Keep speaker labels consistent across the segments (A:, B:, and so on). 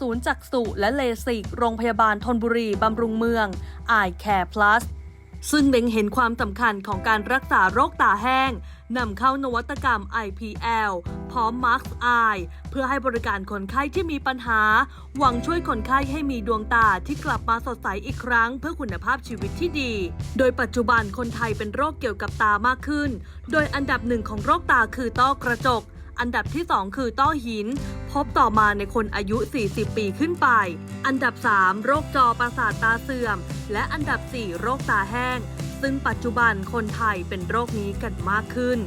A: ศูนย์จักษุและเลสิก โรงพยาบาลทนบุรี บำรุงเมือง i Care Plus ซึ่งเล็งเห็นความสำคัญของการรักษาโรคตาแห้งนำเข้านวัตกรรม IPL พร้อม Max Eye เพื่อให้บริการคนไข้ที่มีปัญหา หวังช่วยคนไข้ให้มีดวงตาที่กลับมาสดใสอีกครั้งเพื่อคุณภาพชีวิตที่ดี โดยปัจจุบันคนไทยเป็นโรคเกี่ยวกับตามากขึ้น โดยอันดับหนึ่งของโรคตาคือต้อกระจก อันดับที่ 2 คือต้อหิน พบต่อมาในคนอายุ 40 ปีขึ้นไป อันดับ 3 โรคจอประสาทตาเสื่อม และอันดับ 4 โรคตาแห้ง ซึ่งปัจจุบันคนไทยเป็นโรคนี้กันมากขึ้น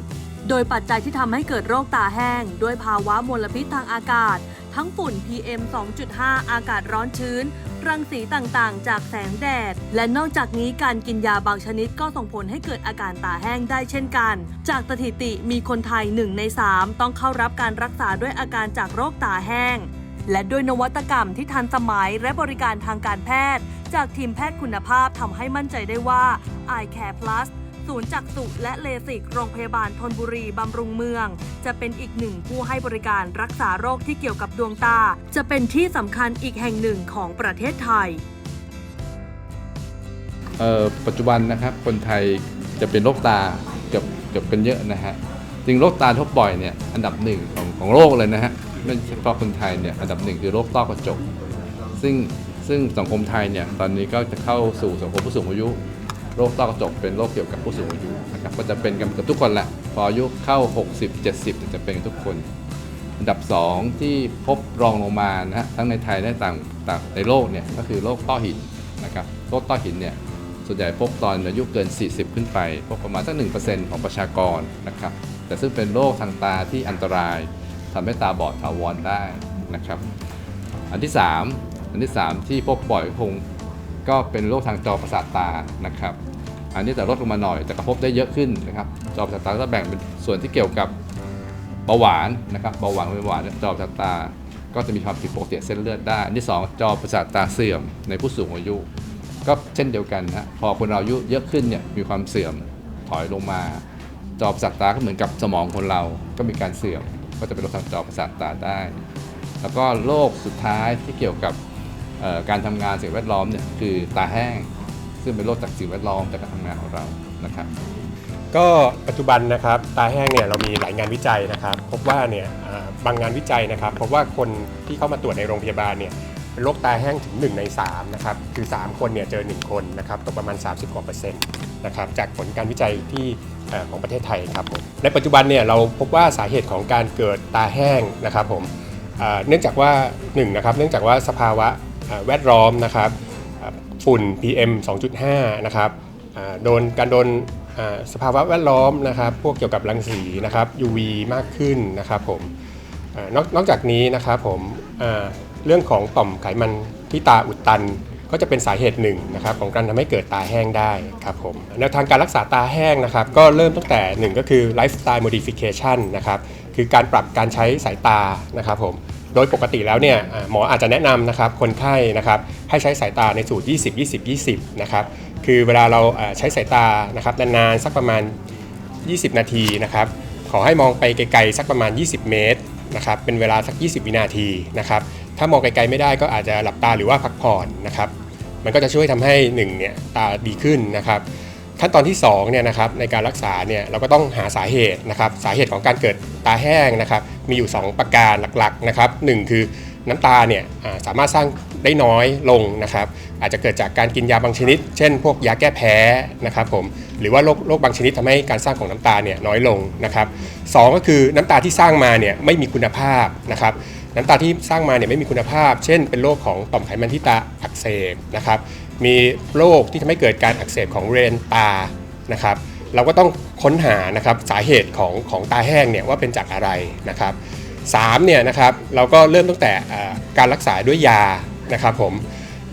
A: โดยปัจจัยที่ทำให้เกิดโรคตาแห้ง ด้วยภาวะมลพิษทางอากาศ ทั้งฝุ่น PM 2.5 อากาศร้อนชื้น รังสีต่างๆ จากแสงแดด และนอกจากนี้การกินยาบางชนิดก็ส่งผลให้เกิดอาการตาแห้งได้เช่นกัน จากสถิติมีคนไทย 1 ใน 3 ต้องเข้ารับการรักษาด้วยอาการจากโรคตาแห้ง และด้วยนวัตกรรมที่ทันสมัยและบริการทางการแพทย์ จากทีมแพทย์คุณภาพทำให้มั่นใจได้ว่า i Care Plus ศูนย์จักษุและเลสิกโรงพยาบาลทนบุรีบำรุงเมือง จะเป็นอีกหนึ่งผู้ให้บริการรักษาโรคที่เกี่ยวกับดวงตา จะเป็นที่สำคัญอีกแห่งหนึ่งของประเทศไทย
B: เอ่อปัจจุบันนะครับคนไทยจะเป็นโรคตาเกือบเกือบเป็นเยอะนะฮะจริงโรคตาทบบ่อยเนี่ยอันดับหนึ่งของของโลกเลยนะฮะไม่เฉพาะคนไทยเนี่ยอันดับหนึ่งคือโรคต้อกระจก ซึ่งซึ่งสังคมไทยเนี่ยตอนนี้ก็จะเข้าสู่สังคมผู้สูงอายุ โรคต้อกระจกเป็นโรคเกี่ยวกับผู้สูงอายุนะครับก็จะเป็นกันกับทุกคนแหละ พออายุเข้า 60 70 จะเป็นกันทุกคน อันดับ 2 ที่พบรองลงมานะฮะทั้งในไทยและต่างต่างในโลกเนี่ยก็คือโรคต้อหินนะครับโรคต้อหินเนี่ยส่วนใหญ่พบตอนอายุเกิน 40 ขึ้นไปพบประมาณสัก1%ของประชากรนะครับแต่ซึ่งเป็นโรคทางตาที่อันตรายทำให้ตาบอดถาวรได้นะครับอันที่ 3 อันที่ 3 ที่พบบ่อยคงก็เป็นโรคทางจอประสาทตานะครับ อันนี้แต่ลดลงมาหน่อย แต่ก็พบได้เยอะขึ้นนะครับจอประสาทตาก็แบ่งเป็นส่วนที่เกี่ยวกับเบาหวานนะครับเบาหวานเบาหวานจอประสาทตาก็จะมีความผิดปกติเส้นเลือดได้อันที่ 2 จอประสาทตาเสื่อมในผู้สูงอายุ ก็เช่นเดียวกันนะพอคนเราอายุเยอะขึ้นเนี่ยมีความเสื่อมถอยลงมา จอประสาทตาก็เหมือนกับสมองคนเราก็มีการเสื่อม ก็จะเป็นโรคทางจอประสาทตาได้ แล้วก็โรคสุดท้ายที่เกี่ยวกับการทำงานสิ่งแวดล้อมเนี่ยคือตาแห้ง ซึ่งเป็นโรคจากสิ่งแวดล้อมจากการทำงานของเรานะครับ
C: ก็ปัจจุบันนะครับตาแห้งเนี่ยเรามีหลายงานวิจัยนะครับ พบว่าเนี่ยบางงานวิจัยนะครับพบว่าคนที่เข้ามาตรวจในโรงพยาบาลเนี่ยเป็นโรคตาแห้งถึง 1 ใน3นะครับคือ 3 คนเนี่ยเจอ 1 คนนะครับตกประมาณ 30กว่าเปอร์เซ็นต์นะครับจากผลการวิจัยที่ของประเทศไทยครับผมในปัจจุบันเนี่ยเราพบว่าสาเหตุของการเกิดตาแห้งนะครับผมเนื่องจากว่า1นะครับเนื่องจากว่าสภาวะแวดล้อมนะครับ ฝุ่น PM 2.5 นะครับโดนการโดนสภาวะแวดล้อมนะครับ พวกเกี่ยวกับรังสีนะครับ UV มากขึ้นนะครับผมอนอกนอกจากนี้นะครับผมเรื่องของต่อมไขมันที่ตาอุดตันก็จะเป็นสาเหตุหนึ่งนะครับของการทำให้เกิดตาแห้งได้ครับผมแนวทางการรักษาตาแห้งนะครับ ก็เริ่มตั้งแต่หนึ่งก็คือ lifestyle modification นะครับ คือการปรับการใช้สายตานะครับผม โดยปกติแล้วเนี่ยหมออาจจะแนะนำนะครับคนไข้นะครับให้ใช้สายตาในสูตร 20 20 20 นะครับคือเวลาเราใช้สายตานะครับนานๆสักประมาณ 20 นาทีนะครับขอให้มองไปไกลๆสักประมาณ 20 เมตรนะครับเป็นเวลาสัก 20 วินาทีนะครับถ้ามองไกลๆไม่ได้ก็อาจจะหลับตาหรือว่าพักผ่อนนะครับมันก็จะช่วยทำให้1เนี่ยตาดีขึ้นนะครับ ขั้นตอนที่2เนี่ยนะครับในการรักษาเนี่ยเราก็ต้องหาสาเหตุนะครับสาเหตุของการเกิดตาแห้งนะครับมีอยู่ 2 ประการหลักๆนะครับหนึ่งคือน้ำตาเนี่ยสามารถสร้างได้น้อยลงนะครับอาจจะเกิดจากการกินยาบางชนิด เช่น พวกยาแก้แพ้นะครับผมหรือว่าโรคโรคบางชนิดทำให้การสร้างของน้ำตาเนี่ยน้อยลงนะครับสองก็คือน้ำตาที่สร้างมาเนี่ยไม่มีคุณภาพนะครับน้ำตาที่สร้างมาเนี่ยไม่มีคุณภาพ เช่น เป็นโรคของต่อมไขมันที่ตาอักเสบนะครับ มีโรคที่ทำให้เกิดการอักเสบของเรนตานะครับ เราก็ต้องค้นหานะครับสาเหตุของของตาแห้งเนี่ยว่าเป็นจากอะไรนะครับสามเนี่ยนะครับเราก็เริ่มตั้งแต่การรักษาด้วยยานะครับผม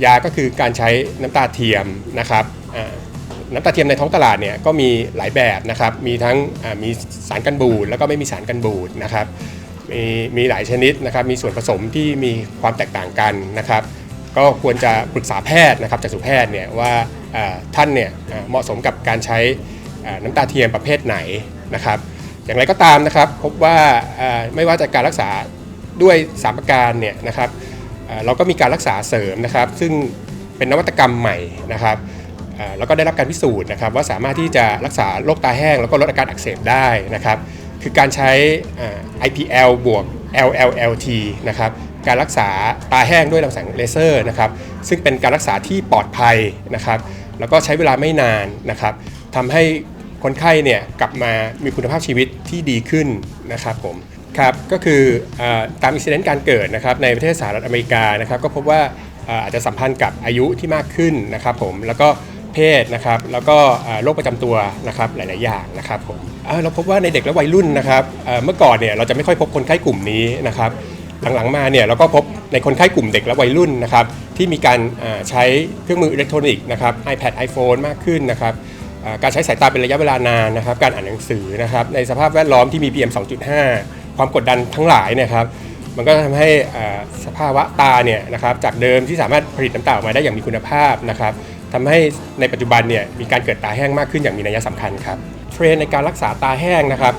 C: ยาก็คือการใช้น้ำตาเทียมนะครับน้ำตาเทียมในท้องตลาดเนี่ยก็มีหลายแบบนะครับ มีทั้งมีสารกันบูดแล้วก็ไม่มีสารกันบูดนะครับ มีมีหลายชนิดนะครับ มีส่วนผสมที่มีความแตกต่างกันนะครับ ก็ควรจะปรึกษาแพทย์นะครับจากสุแพทย์เนี่ยว่าท่านเนี่ยเหมาะสมกับการใช้น้ำตาเทียมประเภทไหนนะครับ อย่างไรก็ตามนะครับพบว่าไม่ว่าจะการรักษาด้วยสามประการเนี่ยนะครับเราก็มีการรักษาเสริมนะครับ ซึ่งเป็นนวัตกรรมใหม่นะครับแล้วก็ได้รับการพิสูจน์นะครับ ว่าสามารถที่จะรักษาโรคตาแห้ง แล้วก็ลดอาการอักเสบได้นะครับ คือการใช้ IPL บวก LLLT นะครับ การรักษาตาแห้งด้วยลำแสงเลเซอร์นะครับซึ่งเป็นการรักษาที่ปลอดภัยนะครับแล้วก็ใช้เวลาไม่นานนะครับทำให้คนไข้เนี่ยกลับมามีคุณภาพชีวิตที่ดีขึ้นนะครับผมครับก็คืออตามอินซิเดนต์การเกิดนะครับในประเทศสหรัฐอเมริกานะครับก็พบว่าอาจจะสัมพันธ์กับอายุที่มากขึ้นนะครับผมแล้วก็เพศนะครับแล้วก็โรคประจำตัวนะครับหลาย ๆ อย่างนะครับผมเเราพบว่าในเด็กและวัยรุ่นนะครับเเมื่อก่อนเนี่ยเราจะไม่ค่อยพบคนไข้กลุ่มนี้นะครับ หลังๆมาเนี่ยเราก็พบในคนไข้กลุ่มเด็กและวัยรุ่นนะครับที่มีการใช้เครื่องมืออิเล็กทรอนิกส์นะครับ iPad iPhone มากขึ้นนะครับการใช้สายตาเป็นระยะเวลานานนะครับการอ่านหนังสือนะครับในสภาพแวดล้อมที่มี PM 2.5 ความกดดันทั้งหลายนยครับมันก็ทำให้สภาวะตาเนี่ยนะครับจากเดิมที่สามารถผลิตน้ำตาออกมาได้อย่างมีคุณภาพนะครับทำให้ในปัจจุบันเนี่ยมีการเกิดตาแห้งมากขึ้นอย่างมีนัยสำคัญครับเทรนในการรักษาตาแห้งนะครับ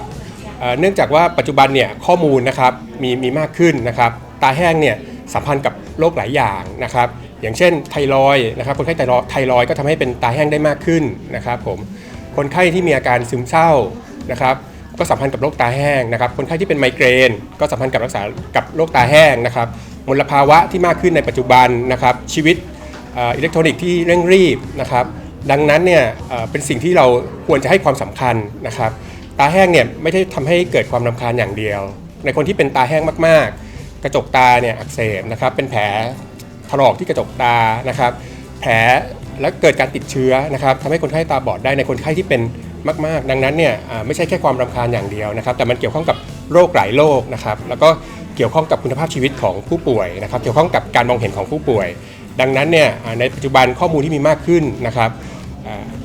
C: เนื่องจากว่าปัจจุบันเนี่ยข้อมูลนะครับมีมีมากขึ้นนะครับตาแห้งเนี่ยสัมพันธ์กับโรคหลายอย่างนะครับอย่างเช่นไทรอยนะครับคนไข้ไทรอยไทรอยก็ทำให้เป็นตาแห้งได้มากขึ้นนะครับผมคนไข้ที่มีอาการซึมเศร้านะครับก็สัมพันธ์กับโรคตาแห้งนะครับ คนไข้ที่เป็นไมเกรน ก็สัมพันธ์กับรักษากับโรคตาแห้งนะครับมลภาวะที่มากขึ้นในปัจจุบันนะครับชีวิตอิเล็กทรอนิกส์ที่เร่งรีบนะครับดังนั้นเนี่ยเอ่อเป็นสิ่งที่เราควรจะให้ความสำคัญนะครับ ตาแห้งเนี่ยไม่ได้ทำให้เกิดความรำคาญอย่างเดียว ในคนที่เป็นตาแห้งมากๆ กระจกตาเนี่ยอักเสบนะครับเป็นแผลถลอกที่กระจกตานะครับ แผลและเกิดการติดเชื้อนะครับทำให้คนไข้ตาบอดได้ในคนไข้ที่เป็นมาก ๆ ดังนั้นเนี่ยไม่ใช่แค่ความรำคาญอย่างเดียวนะครับ แต่มันเกี่ยวข้องกับโรคหลายโรคนะครับแล้วก็เกี่ยวข้องกับคุณภาพชีวิตของผู้ป่วยนะครับ เกี่ยวข้องกับการมองเห็นของผู้ป่วย ดังนั้นเนี่ยในปัจจุบันข้อมูลที่มีมากขึ้นนะครับ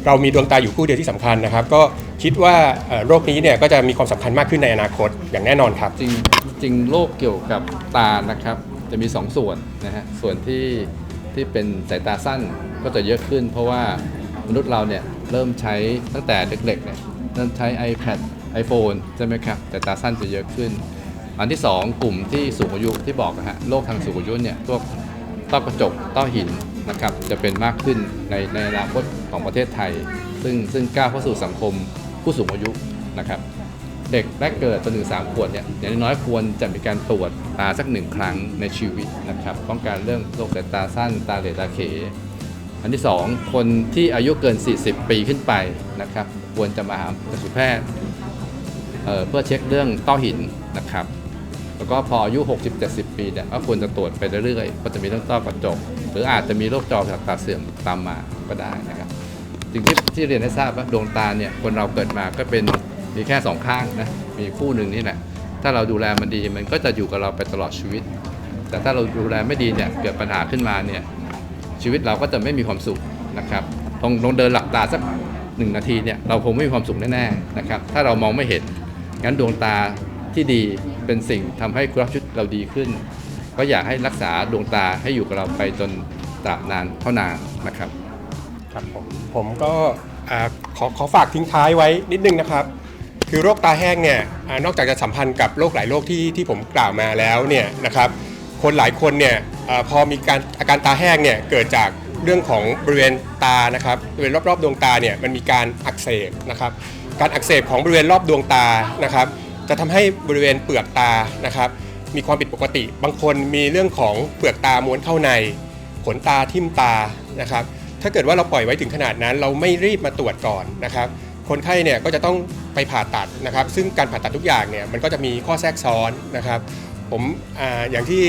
C: เรามีดวงตาอยู่คู่เดียวที่สำคัญนะครับ ก็คิดว่าเอ่อโรคนี้เนี่ยก็จะมีความสำคัญมากขึ้นในอนาคตอย่างแน่นอนครับ
B: จริงจริงโรคเกี่ยวกับตานะครับ จะมี2ส่วนนะฮะส่วนที่ที่เป็นสายตาสั้นก็จะเยอะขึ้น เพราะว่ามนุษย์เราเนี่ยเริ่มใช้ตั้งแต่เด็กๆเนี่ยเริ่มใช้ iPad iPhone ใช่ไหมครับสายตาสั้นจะเยอะขึ้น อันที่ 2 กลุ่มที่สูงอายุที่บอกนะฮะโรคทางสูงอายุเนี่ยพวกต้อกระจกต้อหิน นะครับจะเป็นมากขึ้นในในอนาคตของประเทศไทย ซึ่งซึ่งก้าวเข้าสู่สังคมผู้สูงอายุนะครับเด็กแรกเกิดจนถึง3ขวบเนี่ยอย่างน้อยควรจะมีการตรวจตาสักหนึ่งครั้งในชีวิตนะครับป้องกันเรื่องโรคสายตาสั้นตาเหลตาเข อันที่ 2 คนที่อายุเกิน 40 ปีขึ้นไปนะครับควรจะมาหาจักษุแพทย์เเพื่อเช็คเรื่องต้อหินนะครับ แล้วก็พออายุ 60-70 ปีเนี่ยก็ควรจะตรวจไปเรื่อยๆ ก็จะมีเรื่องต้อกระจก หรืออาจจะมีโรคจอตาเสื่อมตามมาก็ได้นะครับสิ่งที่ที่เรียนให้ทราบว่าดวงตาเนี่ยคนเราเกิดมาก็เป็นมีแค่สองข้างนะมีคู่หนึ่งนี่แหละถ้าเราดูแลมันดีมันก็จะอยู่กับเราไปตลอดชีวิต แต่ถ้าเราดูแลไม่ดีเนี่ยเกิดปัญหาขึ้นมาเนี่ยชีวิตเราก็จะไม่มีความสุขนะครับลองลองเดินหลับตาสักหนึ่งนาทีเนี่ยเราคงไม่มีความสุขแน่ๆนะครับถ้าเรามองไม่เห็นงั้นดวงตาที่ดี เป็นสิ่งทำให้คุณภาพชีวิตเราดีขึ้น ก็อยากให้รักษาดวงตาให้อยู่กับเราไปจนตราบนานเท่านานนะครับ
C: ครับผมผมก็ขอขอฝากทิ้งท้ายไว้นิดนึงนะครับ คือโรคตาแห้งเนี่ยอนอกจากจะสัมพันธ์กับโรคหลายโรคที่ที่ผมกล่าวมาแล้วเนี่ยนะครับคนหลายคนเนี่ยอพอมีการอาการตาแห้งเนี่ยเกิดจากเรื่องของบริเวณตานะครับบริเวณรอบๆดวงตาเนี่ยมันมีการอักเสบนะครับการอักเสบของบริเวณรอบดวงตานะครับ จะทำให้บริเวณเปลือกตานะครับมีความผิดปกติ บางคนมีเรื่องของเปลือกตาม้วนเข้าในขนตาทิ่มตานะครับถ้าเกิดว่าเราปล่อยไว้ถึงขนาดนั้น เราไม่รีบมาตรวจก่อนนะครับ คนไข้เนี่ยก็จะต้องไปผ่าตัดนะครับ ซึ่งการผ่าตัดทุกอย่างเนี่ยมันก็จะมีข้อแทรกซ้อนนะครับ ผมออย่างที่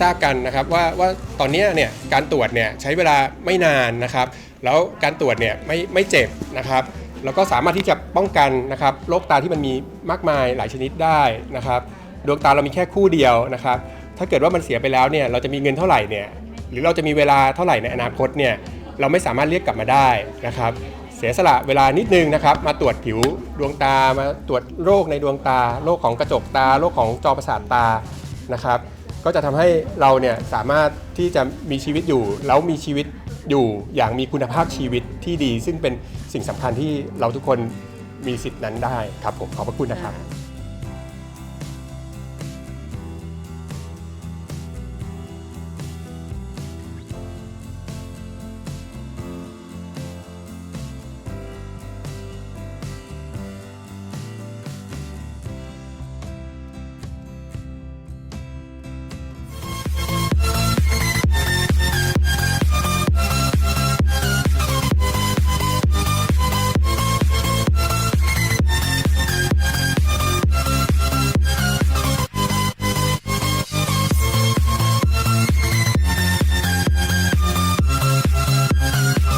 C: ทราบกันนะครับว่าว่าตอนนี้เนี่ยการตรวจเนี่ยใช้เวลาไม่นานนะครับ แล้วการตรวจเนี่ยไม่ไม่เจ็บนะครับ แล้วก็สามารถที่จะป้องกันนะครับโรคตาที่มันมีมากมายหลายชนิดได้นะครับ ดวงตาเรามีแค่คู่เดียวนะครับ ถ้าเกิดว่ามันเสียไปแล้วเนี่ยเราจะมีเงินเท่าไหร่เนี่ยหรือเราจะมีเวลาเท่าไหร่ในอนาคตเนี่ยเราไม่สามารถเรียกกลับมาได้นะครับ เสียสละเวลานิดนึงนะครับ มาตรวจผิวดวงตามาตรวจโรคในดวงตาโรคของกระจกตาโรคของจอประสาทตานะครับ ก็จะทำให้เราเนี่ยสามารถที่จะมีชีวิตอยู่แล้วมีชีวิตอยู่อย่างมีคุณภาพชีวิตที่ดี ซึ่งเป็น สิ่งสำคัญที่เราทุกคนมีสิทธินั้นได้ครับผมขอบพระคุณนะครับ